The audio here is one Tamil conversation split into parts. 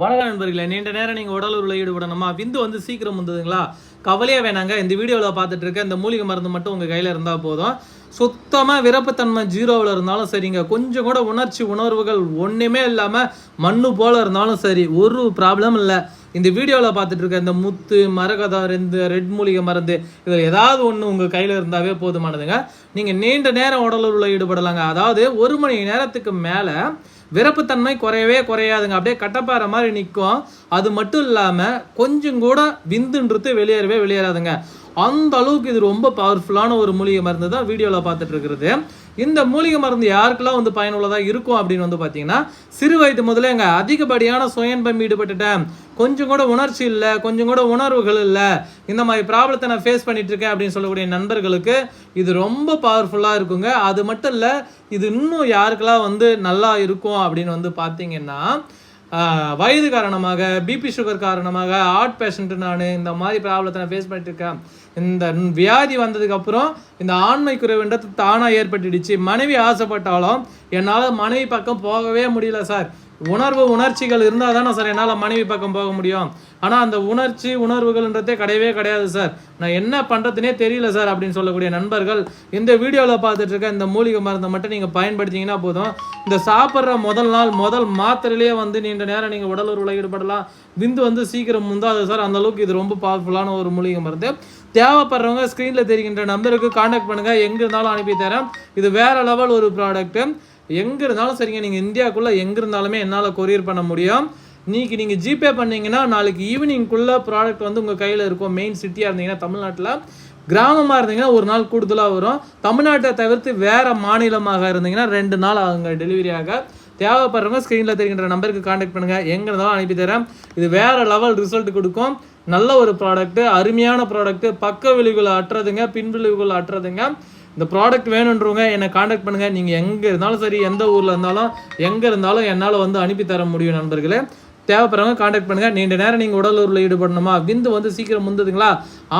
வணக்கம் நண்பர்களே நீண்ட நேரம் நீங்கள் உடலூரில் ஈடுபடணுமா? விந்து வந்து சீக்கிரம் வந்ததுங்களா? கவலையே வேணாங்க இந்த வீடியோவில் பார்த்துட்டு இருக்க இந்த மூலிகை மருந்து மட்டும் உங்கள் கையில் இருந்தால் போதும். சுத்தமாக விரப்புத்தன்மை ஜீரோவில் இருந்தாலும் சரிங்க. கொஞ்சம் கூட உணர்ச்சி உணர்வுகள் ஒன்றுமே இல்லாமல் மண்ணு போல் இருந்தாலும் சரி ஒரு ப்ராப்ளம் இல்லை. இந்த வீடியோவில் பார்த்துட்டு இருக்க இந்த முத்து மரகதம் இந்த ரெட் மூலிகை மருந்து இதில் ஏதாவது ஒன்று உங்கள் கையில் இருந்தாவே போதுமானதுங்க. நீங்கள் நீண்ட நேரம் உடலூரில் ஈடுபடலாங்க. அதாவது ஒரு மணி நேரத்துக்கு மேலே விரப்புத்தன்மை குறையவே குறையாதுங்க. அப்படியே கட்டப்பாறை மாதிரி நிற்கும் அது மட்டும் இல்லாமல் கொஞ்சம் கூட விந்துன்றது வெளியேறவே வெளியேறாதுங்க. அந்த அளவுக்கு இது ரொம்ப பவர்ஃபுல்லான ஒரு மூலிகை மருந்து தான் வீடியோவில் பார்த்துட்டு இருக்கிறது இந்த மூலிகை மருந்து யாருக்கெல்லாம் வந்து பயனுள்ளதாக இருக்கும் அப்படின்னு வந்து பார்த்தீங்கன்னா சிறு வயது முதல்ல அங்கே அதிகப்படியான சுயன்பம் ஈடுபட்டுட்டேன். கொஞ்சம் கூட உணர்ச்சி இல்லை கொஞ்சம் கூட உணர்வுகள் இல்லை. இந்த மாதிரி ப்ராப்ளத்தை நான் ஃபேஸ் பண்ணிட்டு இருக்கேன் அப்படின்னு சொல்லக்கூடிய நண்பர்களுக்கு இது ரொம்ப பவர்ஃபுல்லாக இருக்குங்க. அது மட்டும் இல்லை இது இன்னும் யாருக்கெல்லாம் வந்து நல்லா இருக்கும் அப்படின்னு வந்து பார்த்தீங்கன்னா வயது காரணமாக பிபி சுகர் காரணமாக ஹார்ட் பேஷண்ட் நான் இந்த மாதிரி ப்ராப்ளத்தை நான் ஃபேஸ் பண்ணிட்டு இருக்கேன். இந்த வியாதி வந்ததுக்கு அப்புறம் இந்த ஆண்மை குறைவுன்றது தானாக ஏற்பட்டுடுச்சு. மனைவி ஆசைப்பட்டாலும் என்னால் மனைவி பக்கம் போகவே முடியல சார் உணர்வு உணர்ச்சிகள் இருந்தால் தானே சார் என்னால் மனைவி பக்கம் போக முடியும்? ஆனால் அந்த உணர்ச்சி உணர்வுகள்ன்றதே கிடையவே கிடையாது சார். நான் என்ன பண்ணுறதுனே தெரியல சார் அப்படின்னு சொல்லக்கூடிய நண்பர்கள் இந்த வீடியோவில் பார்த்துட்டு இருக்க இந்த மூலிகை மருந்தை மட்டும் நீங்கள் பயன்படுத்திங்கன்னா போதும். இந்த சாப்பிட்ற முதல் நாள் முதல் மாத்திரையிலேயே வந்து நீண்ட நேரம் நீங்கள் உடல் உருளை ஈடுபடலாம். விந்து வந்து சீக்கிரம் முந்தாது சார். அந்த அளவுக்கு இது ரொம்ப பவர்ஃபுல்லான ஒரு மூலிகை மருந்து. தேவைப்படுறவங்க ஸ்க்ரீனில் தெரிகின்ற நம்பருக்கு காண்டாக்ட் பண்ணுங்கள் எங்கே இருந்தாலும் அனுப்பி தரேன். இது வேறு லெவல் ஒரு ப்ராடக்ட்டு எங்கே இருந்தாலும் சரிங்க நீங்கள் இந்தியாவுக்குள்ளே எங்கே இருந்தாலுமே என்னால் கொரியர் பண்ண முடியும். இன்றைக்கி நீங்கள் ஜிபே பண்ணீங்கன்னா நாளைக்கு ஈவினிங்குள்ளே ப்ராடக்ட் வந்து உங்கள் கையில் இருக்கும். மெயின் சிட்டியாக இருந்தீங்கன்னா தமிழ்நாட்டில். கிராமமாக இருந்தீங்கன்னா ஒரு நாள் கூடுதலாக வரும். தமிழ்நாட்டை தவிர்த்து வேறு மாநிலமாக இருந்தீங்கன்னா ரெண்டு நாள் ஆகுங்க டெலிவரி ஆக. தேவைப்படுறவங்க ஸ்க்ரீனில் தெரிகின்ற நம்பருக்கு காண்டாக்ட் பண்ணுங்கள் எங்கே இருந்தாலும் அனுப்பி தரேன். இது வேறு லெவல் ரிசல்ட் கொடுக்கும். நல்ல ஒரு ப்ராடக்ட்டு அருமையான ப்ராடக்ட்டு பக்க விளைவுகளை அட்டுறதுங்க பின் விளைவுகள் அட்டுறதுங்க இந்த ப்ராடக்ட் வேணுன்றவங்க என்னை காண்டாக்ட் பண்ணுங்கள் நீங்கள் எங்கே இருந்தாலும் சரி எந்த ஊரில் இருந்தாலும் எங்கே இருந்தாலும் என்னால் வந்து அனுப்பி தர முடியும் நண்பர்களே. தேவைப்படுறவங்க காண்டாக்ட் பண்ணுங்கள் நீண்ட நேரம் நீங்கள் உடலூரில் ஈடுபடணுமா? விந்து வந்து சீக்கிரம் முந்துதுங்களா?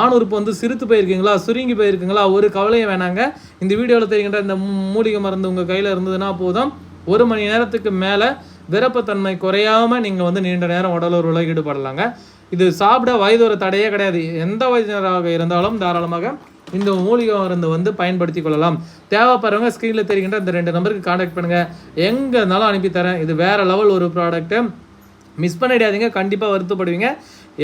ஆண் உறுப்பு வந்து சிரித்து போயிருக்கீங்களா? சுருங்கி போயிருக்குங்களா? ஒரு கவலையும் வேணாங்க. இந்த வீடியோவில் தெரிகின்ற இந்த மூலிகை மருந்து உங்கள் கையில் இருந்ததுன்னா போதும். ஒரு மணி நேரத்துக்கு மேலே விரப்பத்தன்மை குறையாம நீங்கள் வந்து நீண்ட நேரம் உடலூரில் ஈடுபடலாங்க. இது சாப்பிட வயது ஒரு தடையே கிடையாது. எந்த வயதினராக இருந்தாலும் தாராளமாக இந்த மூலிகை மருந்து வந்து பயன்படுத்தி கொள்ளலாம். தேவைப்படுறவங்க ஸ்க்ரீனில் தெரிகின்ற இந்த ரெண்டு நம்பருக்கு காண்டாக்ட் பண்ணுங்கள் எங்கே இருந்தாலும் அனுப்பித்தரேன் இது வேறு லெவல் ஒரு ப்ராடக்ட்டு மிஸ் பண்ணிடாதீங்க. கண்டிப்பாக வருத்தப்படுவீங்க.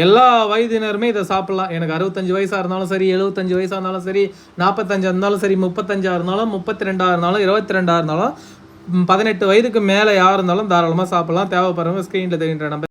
எல்லா வயதினருமே இதை சாப்பிட்லாம். எனக்கு அறுபத்தஞ்சு வயசாக இருந்தாலும் சரி எழுபத்தஞ்சு வயசாக இருந்தாலும் சரி நாற்பத்தஞ்சா இருந்தாலும் சரி முப்பத்தஞ்சா இருந்தாலும் முப்பத்தி ரெண்டாக இருந்தாலும் இருபத்தி ரெண்டாக இருந்தாலும் பதினெட்டு வயதுக்கு மேலே யார் இருந்தாலும் தாராளமாக சாப்பிடலாம். தேவைப்படுறவங்க ஸ்க்ரீனில் தெரிகின்ற நம்பர்